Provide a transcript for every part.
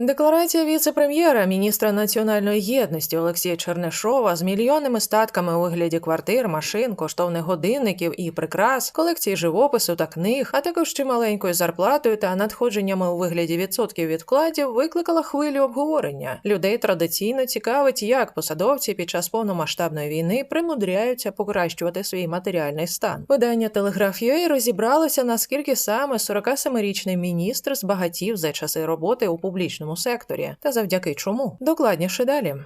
Декларація віце-прем'єра, міністра національної єдності Олексія Чернешова з мільйонними статками у вигляді квартир, машин, коштовних годинників і прикрас, колекції живопису та книг, а також чималенькою зарплатою та надходженнями у вигляді відсотків від вкладів, викликала хвилю обговорення. Людей традиційно цікавить, як посадовці під час повномасштабної війни примудряються покращувати свій матеріальний стан. Видання Телеграф.UA розібралося, наскільки саме 47-річний міністр збагатів за часи роботи у публічному секторі, та завдяки чому. Докладніше далі.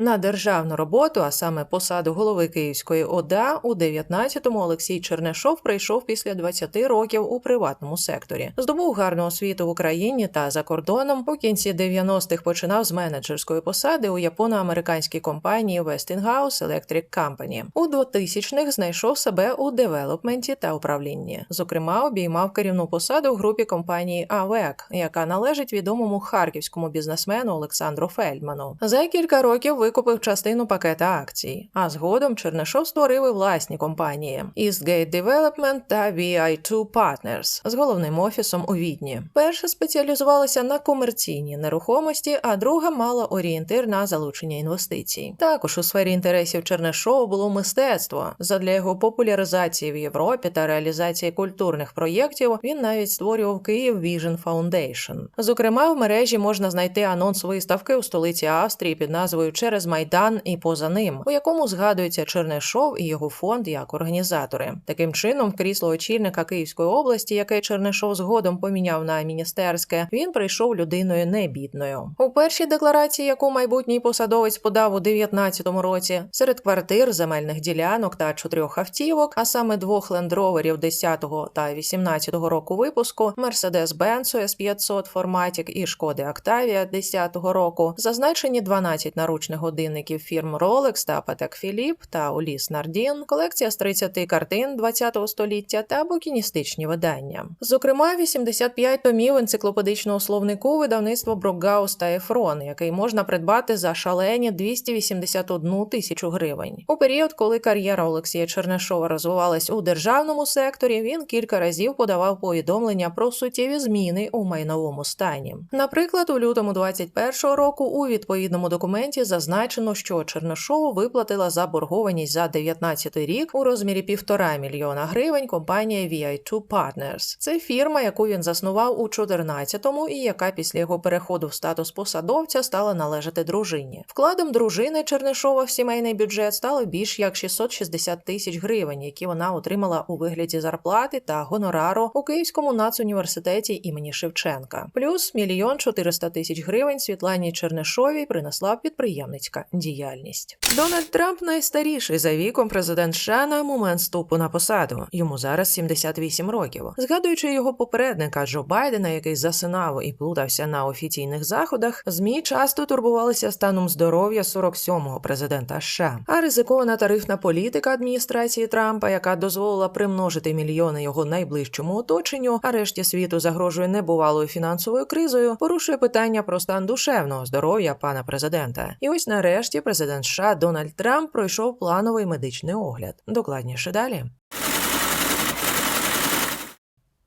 На державну роботу, а саме посаду голови Київської ОДА, у 19-му Олексій Чернешов прийшов після 20 років у приватному секторі. Здобув гарну освіту в Україні та за кордоном. У кінці 90-х починав з менеджерської посади у японо-американській компанії Westinghouse Electric Company. У 2000-х знайшов себе у девелопменті та управлінні. Зокрема, обіймав керівну посаду в групі компанії АВЕК, яка належить відомому харківському бізнесмену Олександру Фельдману. За кілька років викупив частину пакета акцій, а згодом Чернишов створив і власні компанії Eastgate Development та VI2 Partners з головним офісом у Відні. Перша спеціалізувалася на комерційній нерухомості, а друга мала орієнтир на залучення інвестицій. Також у сфері інтересів Чернишова було мистецтво. Задля його популяризації в Європі та реалізації культурних проєктів він навіть створював Київ Vision Foundation. Зокрема, в мережі можна знайти анонс виставки у столиці Австрії під назвою Через Майдан і поза ним, у якому згадується Чернишов і його фонд як організатори. Таким чином, в крісло очільника Київської області, яке Чернишов згодом поміняв на міністерське, він прийшов людиною небідною. У першій декларації, яку майбутній посадовець подав у 19-му році, серед квартир, земельних ділянок та чотирьох автівок, а саме двох лендроверів 10-го та 18-го року випуску, Mercedes-Benz S500 Formatic і Шкоди Octavia 10-го року, зазначені 12 наручних годинників фірм Rolex та Patek Philippe та Ulysse Nardin, колекція з 30 картин 20-го століття та букіністичні видання. Зокрема, 85 томів енциклопедичного словнику видавництво Брокгаус та Ефрон, який можна придбати за шалені 281 тисячу гривень. У період, коли кар'єра Олексія Чернешова розвивалась у державному секторі, він кілька разів подавав повідомлення про суттєві зміни у майновому стані. Наприклад, у лютому 21-го року у відповідному документі зазначено, що Чернишову виплатила заборгованість за 19 рік у розмірі півтора мільйона гривень компанія VI2 Partners. Це фірма, яку він заснував у 14-му і яка після його переходу в статус посадовця стала належати дружині. Вкладом дружини Чернишова в сімейний бюджет стало більш як 660 тисяч гривень, які вона отримала у вигляді зарплати та гонорару у Київському нацуніверситеті імені Шевченка. Плюс мільйон 400 тисяч гривень Світлані Чернишовій принесла підприємницька діяльність. Дональд Трамп найстаріший за віком президент США на момент ступу на посаду. Йому зараз 78 років. Згадуючи його попередника Джо Байдена, який засинав і плутався на офіційних заходах, змі часто турбувалися станом здоров'я 47-го президента США. А ризикована тарифна політика адміністрації Трампа, яка дозволила примножити мільйони його найближчому оточенню, а решті світу загрожує небувалою фінансовою кризою, порушує питання про стан душевного здоров'я пана президента. І ось нарешті президент США Дональд Трамп пройшов плановий медичний огляд. Докладніше далі.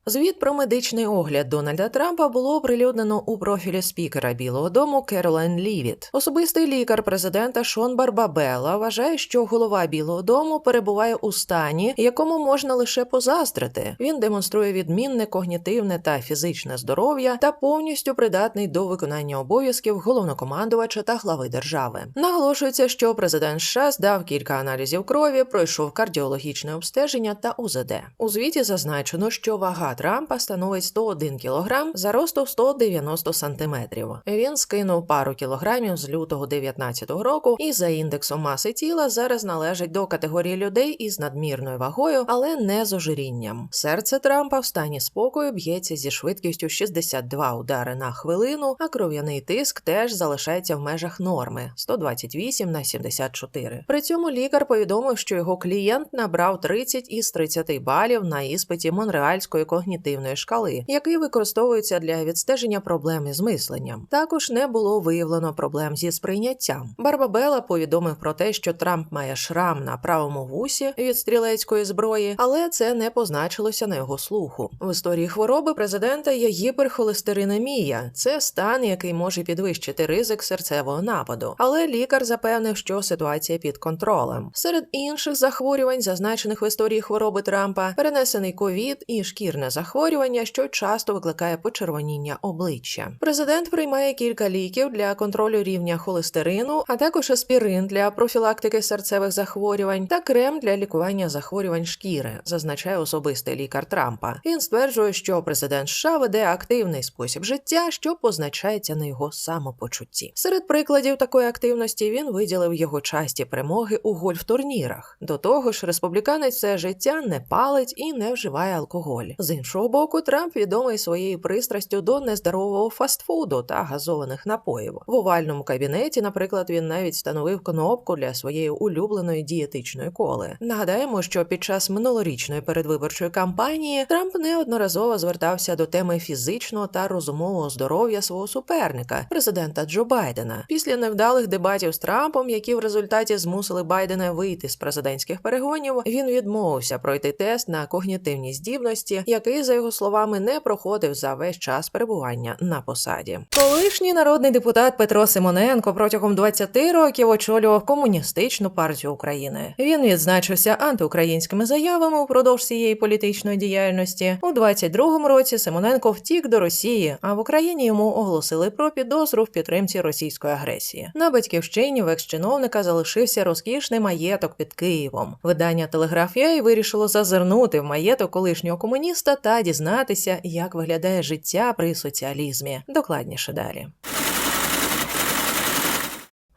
Звіт про медичний огляд Дональда Трампа було оприлюднено у профілі спікера Білого Дому Керолайн Лівіт. Особистий лікар президента Шон Барбабела вважає, що голова Білого Дому перебуває у стані, якому можна лише позаздрити. Він демонструє відмінне когнітивне та фізичне здоров'я та повністю придатний до виконання обов'язків головнокомандувача та глави держави. Наголошується, що президент США здав кілька аналізів крові, пройшов кардіологічне обстеження та УЗД. У звіті зазначено, що вага Трампа становить 101 кг за ростом 190 см. Він скинув пару кілограмів з лютого 19-го року і за індексом маси тіла зараз належить до категорії людей із надмірною вагою, але не з ожирінням. Серце Трампа в стані спокою б'ється зі швидкістю 62 удари на хвилину, а кров'яний тиск теж залишається в межах норми 128 на 74. При цьому лікар повідомив, що його клієнт набрав 30 із 30 балів на іспиті Монреальської когнітивної когнітивної шкали, який використовується для відстеження проблем із мисленням. Також не було виявлено проблем зі сприйняттям. Барбабела повідомив про те, що Трамп має шрам на правому вусі від стрілецької зброї, але це не позначилося на його слуху. В історії хвороби президента є гіперхолестеринемія. Це стан, який може підвищити ризик серцевого нападу. Але лікар запевнив, що ситуація під контролем. Серед інших захворювань, зазначених в історії хвороби Трампа, перенесений ковід і шкірне захворювання, що часто викликає почервоніння обличчя. Президент приймає кілька ліків для контролю рівня холестерину, а також аспірин для профілактики серцевих захворювань та крем для лікування захворювань шкіри, зазначає особистий лікар Трампа. Він стверджує, що президент США веде активний спосіб життя, що позначається на його самопочутті. Серед прикладів такої активності він виділив його часті перемоги у гольф-турнірах. До того ж, республіканець все життя не палить і не вживає алкоголь. З іншого боку, Трамп відомий своєю пристрастю до нездорового фастфуду та газованих напоїв. В овальному кабінеті, наприклад, він навіть встановив кнопку для своєї улюбленої дієтичної коли. Нагадаємо, що під час минулорічної передвиборчої кампанії Трамп неодноразово звертався до теми фізичного та розумового здоров'я свого суперника, президента Джо Байдена. Після невдалих дебатів з Трампом, які в результаті змусили Байдена вийти з президентських перегонів, він відмовився пройти тест на когнітивні здібності, який, за його словами, не проходив за весь час перебування на посаді. Колишній народний депутат Петро Симоненко протягом 20 років очолював комуністичну партію України. Він відзначився антиукраїнськими заявами упродовж цієї політичної діяльності. У 22-му році Симоненко втік до Росії, а в Україні йому оголосили про підозру в підтримці російської агресії. На батьківщині в екс-чиновника залишився розкішний маєток під Києвом. Видання Телеграфія вирішило зазирнути в маєток колишнього комуніста та дізнатися, як виглядає життя при соціалізмі. Докладніше далі.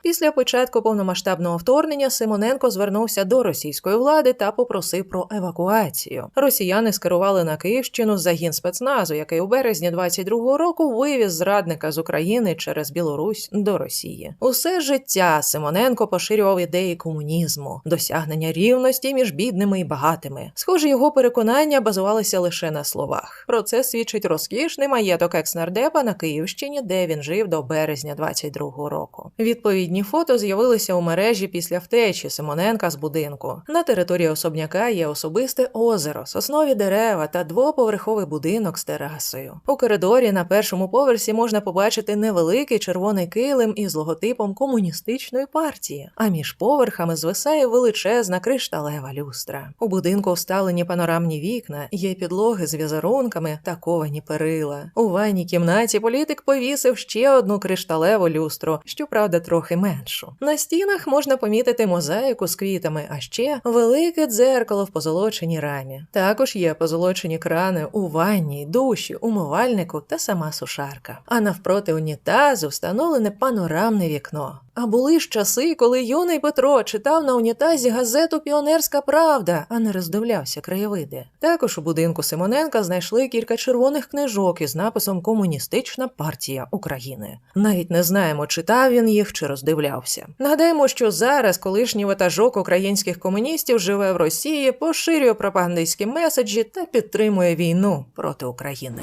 Після початку повномасштабного вторгнення Симоненко звернувся до російської влади та попросив про евакуацію. Росіяни скерували на Київщину загін спецназу, який у березні 22-го року вивіз зрадника з України через Білорусь до Росії. Усе життя Симоненко поширював ідеї комунізму, досягнення рівності між бідними і багатими. Схоже, його переконання базувалися лише на словах. Про це свідчить розкішний маєток екснардепа на Київщині, де він жив до березня 22-го року. Відповідні фото з'явилися у мережі після втечі Симоненка з будинку. На території особняка є особисте озеро, соснові дерева та двоповерховий будинок з терасою. У коридорі на першому поверсі можна побачити невеликий червоний килим із логотипом комуністичної партії, а між поверхами звисає величезна кришталева люстра. У будинку вставлені панорамні вікна, є підлоги з візерунками та ковані перила. У ванній кімнаті політик повісив ще одну кришталеву люстру, щоправда, трохи меншу. На стінах можна помітити мозаїку з квітами, а ще велике дзеркало в позолоченій рамі. Також є позолочені крани у ванні, душі, умивальнику та сама сушарка. А навпроти унітазу встановлене панорамне вікно. А були ж часи, коли юний Петро читав на унітазі газету Піонерська Правда, а не роздивлявся краєвиди. Також у будинку Симоненка знайшли кілька червоних книжок із написом Комуністична партія України. Навіть не знаємо, читав він їх чи роздивлявся. Нагадаємо, що зараз колишній ватажок українських комуністів живе в Росії, поширює пропагандистські меседжі та підтримує війну проти України.